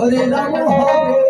Hare Ram Hare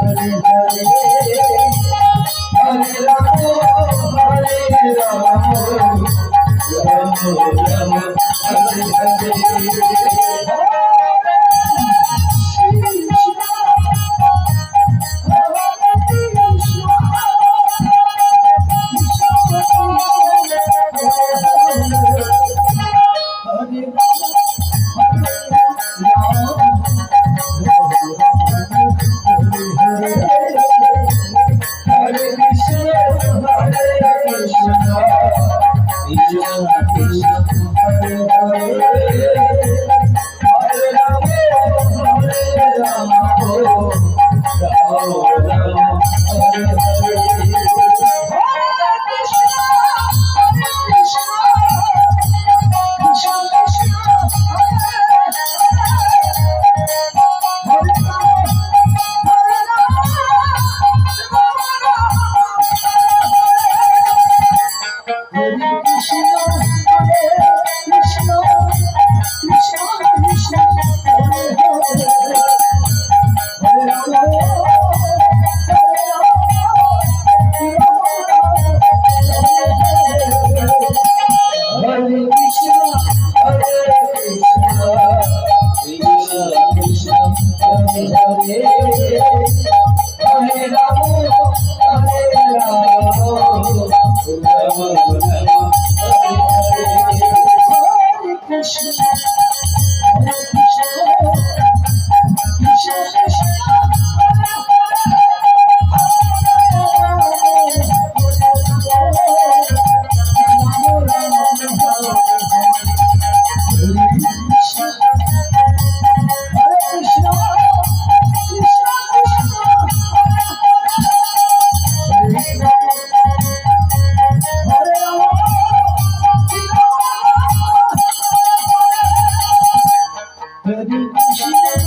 Krishna Krishna Thank you. 和你同行。